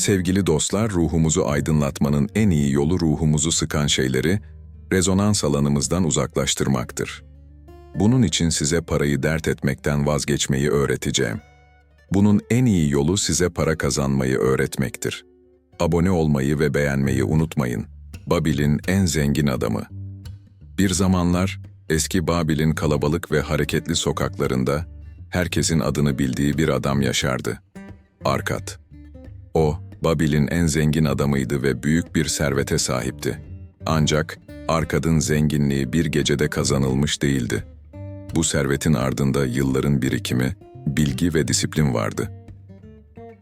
Sevgili dostlar, ruhumuzu aydınlatmanın en iyi yolu ruhumuzu sıkan şeyleri rezonans alanımızdan uzaklaştırmaktır. Bunun için size parayı dert etmekten vazgeçmeyi öğreteceğim. Bunun en iyi yolu size para kazanmayı öğretmektir. Abone olmayı ve beğenmeyi unutmayın. Babil'in en zengin adamı. Bir zamanlar eski Babil'in kalabalık ve hareketli sokaklarında herkesin adını bildiği bir adam yaşardı. Arkat. O, Babil'in en zengin adamıydı ve büyük bir servete sahipti. Ancak Arkad'ın zenginliği bir gecede kazanılmış değildi. Bu servetin ardında yılların birikimi, bilgi ve disiplin vardı.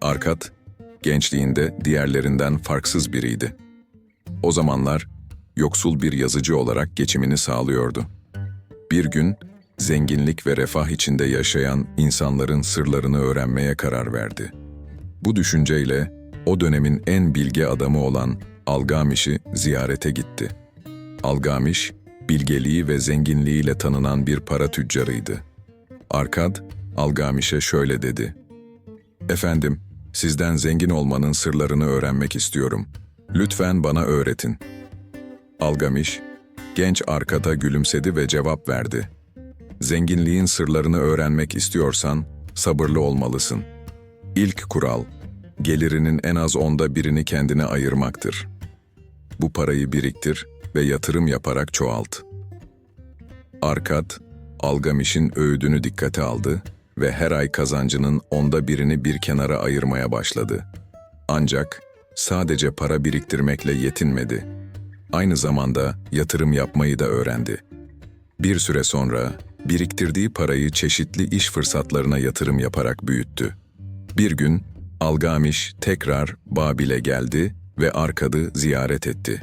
Arkad, gençliğinde diğerlerinden farksız biriydi. O zamanlar yoksul bir yazıcı olarak geçimini sağlıyordu. Bir gün zenginlik ve refah içinde yaşayan insanların sırlarını öğrenmeye karar verdi. Bu düşünceyle o dönemin en bilge adamı olan Algamiş'i ziyarete gitti. Algamiş, bilgeliği ve zenginliğiyle tanınan bir para tüccarıydı. Arkad, Algamiş'e şöyle dedi. Efendim, sizden zengin olmanın sırlarını öğrenmek istiyorum. Lütfen bana öğretin. Algamiş, genç Arkad'a gülümsedi ve cevap verdi. Zenginliğin sırlarını öğrenmek istiyorsan sabırlı olmalısın. İlk kural, gelirinin en az onda birini kendine ayırmaktır. Bu parayı biriktir ve yatırım yaparak çoğalt. Arkad, Algamiş'in öğüdünü dikkate aldı ve her ay kazancının onda birini bir kenara ayırmaya başladı. Ancak sadece para biriktirmekle yetinmedi. Aynı zamanda yatırım yapmayı da öğrendi. Bir süre sonra biriktirdiği parayı çeşitli iş fırsatlarına yatırım yaparak büyüttü. Bir gün Algamiş tekrar Babil'e geldi ve Arkad'ı ziyaret etti.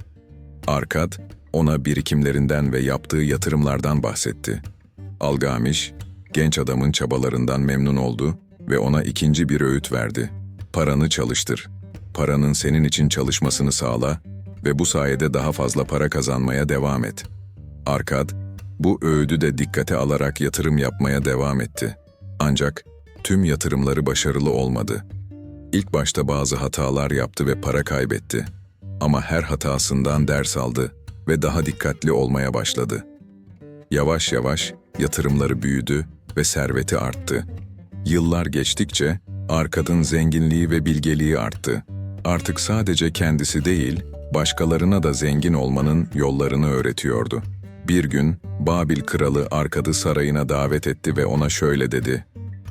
Arkad, ona birikimlerinden ve yaptığı yatırımlardan bahsetti. Algamiş, genç adamın çabalarından memnun oldu ve ona ikinci bir öğüt verdi. Paranı çalıştır. Paranın senin için çalışmasını sağla ve bu sayede daha fazla para kazanmaya devam et. Arkad, bu öğüdü de dikkate alarak yatırım yapmaya devam etti. Ancak tüm yatırımları başarılı olmadı. İlk başta bazı hatalar yaptı ve para kaybetti. Ama her hatasından ders aldı ve daha dikkatli olmaya başladı. Yavaş yavaş yatırımları büyüdü ve serveti arttı. Yıllar geçtikçe Arkad'ın zenginliği ve bilgeliği arttı. Artık sadece kendisi değil, başkalarına da zengin olmanın yollarını öğretiyordu. Bir gün Babil kralı Arkad'ı sarayına davet etti ve ona şöyle dedi: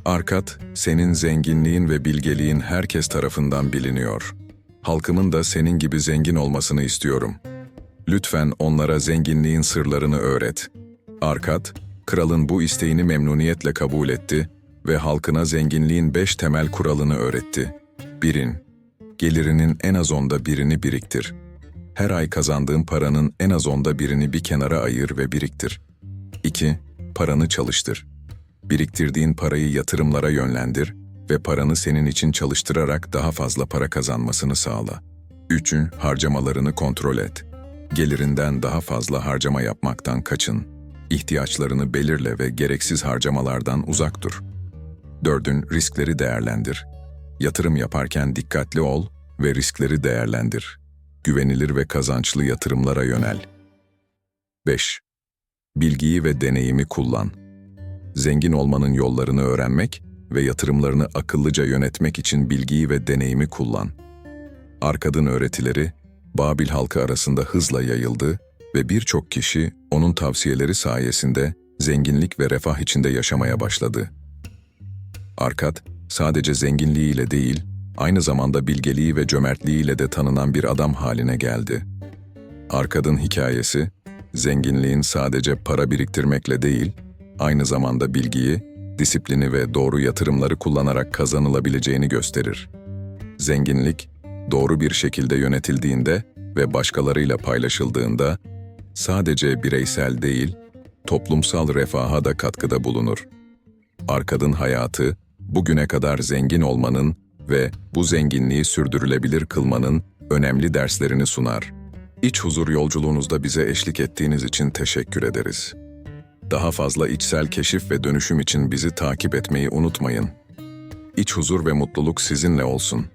Arkat, senin zenginliğin ve bilgeliğin herkes tarafından biliniyor. Halkımın da senin gibi zengin olmasını istiyorum. Lütfen onlara zenginliğin sırlarını öğret. Arkat, kralın bu isteğini memnuniyetle kabul etti ve halkına zenginliğin beş temel kuralını öğretti. 1. Gelirinin en az onda birini biriktir. Her ay kazandığın paranın en az onda birini bir kenara ayır ve biriktir. 2. Paranı çalıştır. Biriktirdiğin parayı yatırımlara yönlendir ve paranı senin için çalıştırarak daha fazla para kazanmasını sağla. 3. Harcamalarını kontrol et. Gelirinden daha fazla harcama yapmaktan kaçın. İhtiyaçlarını belirle ve gereksiz harcamalardan uzak dur. 4. Riskleri değerlendir. Yatırım yaparken dikkatli ol ve riskleri değerlendir. Güvenilir ve kazançlı yatırımlara yönel. 5. Bilgiyi ve deneyimi kullan zengin olmanın yollarını öğrenmek ve yatırımlarını akıllıca yönetmek için bilgiyi ve deneyimi kullan. Arkad'ın öğretileri, Babil halkı arasında hızla yayıldı ve birçok kişi onun tavsiyeleri sayesinde zenginlik ve refah içinde yaşamaya başladı. Arkad, sadece zenginliğiyle değil, aynı zamanda bilgeliği ve cömertliğiyle de tanınan bir adam haline geldi. Arkad'ın hikayesi, zenginliğin sadece para biriktirmekle değil, aynı zamanda bilgiyi, disiplini ve doğru yatırımları kullanarak kazanılabileceğini gösterir. Zenginlik, doğru bir şekilde yönetildiğinde ve başkalarıyla paylaşıldığında sadece bireysel değil, toplumsal refaha da katkıda bulunur. Arkadın hayatı, bugüne kadar zengin olmanın ve bu zenginliği sürdürülebilir kılmanın önemli derslerini sunar. İç huzur yolculuğunuzda bize eşlik ettiğiniz için teşekkür ederiz. Daha fazla içsel keşif ve dönüşüm için bizi takip etmeyi unutmayın. İç huzur ve mutluluk sizinle olsun.